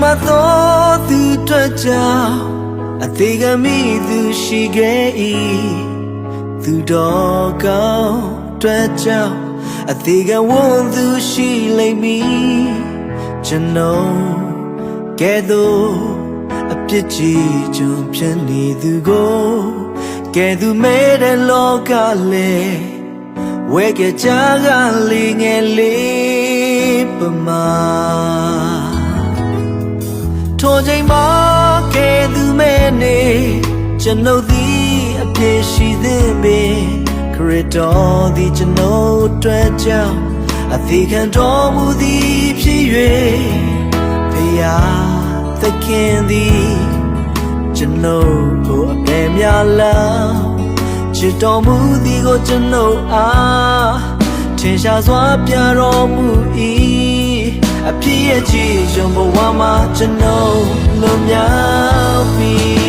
မှာတော့သူတွေ့ကြောင်အသေးကမိသူရှိခဲ့၏သူတော်ကောင်းတွေ့ကြောင်အသေးကဝန်သူရှိလိမ့်မည်ကျွန်တော်ကဲတော့အပြစ်ကြီးကျွန်ဖြစ်နေသူကိုကဲသူမဲတဲ့လောကလေးဝဲကကြကလေးငယ်လေးပမာ ထိုချိန်မှာကဲသူမဲနေကျွန်ုပ်သည်အပြည့်ရှိသင့်ပေခရစ်တော်သည်ကျွန်ုပ်အတွက်ကြောင့်အသေးခံတော်မူသည်ဖြစ်၍ဖရာသခင်သည်ကျွန်ုပ်ကိုအပေများလာချစ်တော်မူသည်ကိုကျွန်ုပ်အားထင်ရှားစွာပြတော်မူ၏ အဖြစ်ရဲ့ကြည်ရှင်ဘဝမှာကျွန်ုပ်လွန်မြောက်ပြီ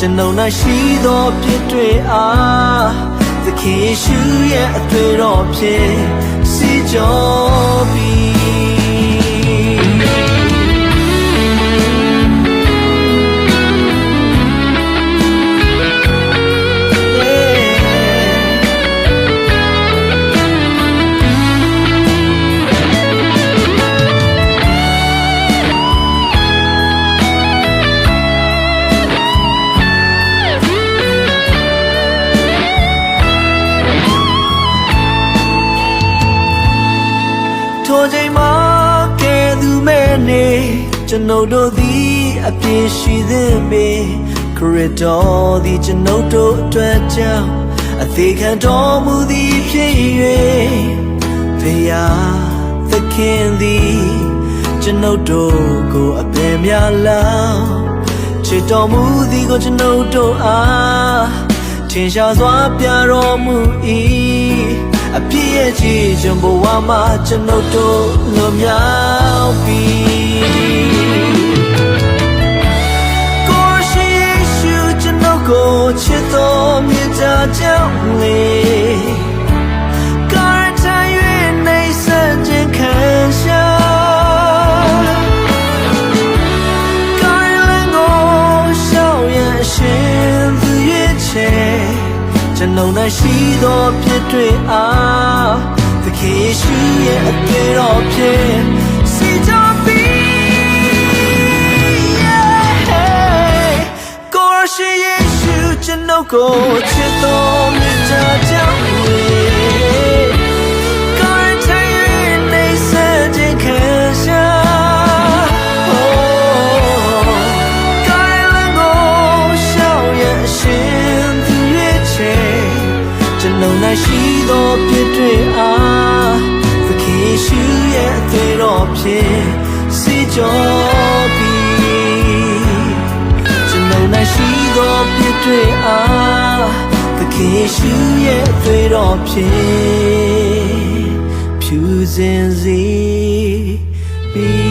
ကျွန်ုပ်၌ရှိသောပြစ်တွေအားသခင်ယေရှုရဲ့အသွေးတော်ဖြင့်စီကြောပြီ နေကျွန်ုပ်တို့သည်အပြည့်ရှိသင့်ပေခရစ်တော်သည်ကျွန်ုပ်တို့အတွက်ကြောင့်အသေးခံတော်မူသည်ဖြစ်၍ဖရာသခင်သည်ကျွန်ုပ်တို့ကိုအပေများလောင်းချစ်တော်မူသည်ကိုကျွန်ုပ်တို့အားထင်ရှားစွာပြတော်မူ၏အ ပြည့်ရဲ့ကြည်ကျွန်ဘဝမှာကျွန်ုပ်တို့လွန်မြောက်ပြီကိုရှိယေရှုကျွန်ုပ်ကိုချစ်တော်မြတ်ကြောင့်လေ ကျွန်ုပ်၌ရှိသောဖြစ်တွေအားသခင်ယေရှုရဲ့အသွေးတော်ဖြင့်စီကြောပြီးကိုရရှိယေရှုကျွန်ုပ်ကိုချစ်တော်မြတ်ကြော ကျွန်ုပ်၌ရှိသောပြစ်တွေအားသခင်ယေရှုရဲ့အသေးတော်ဖြင့်စီကြောပြီးကျွန်ုပ်၌ရှိသောပြစ်တွေအားသခင်ယေရှုရဲ့အသွေးတော်ဖြင့်ဖြူစင်စေပြီ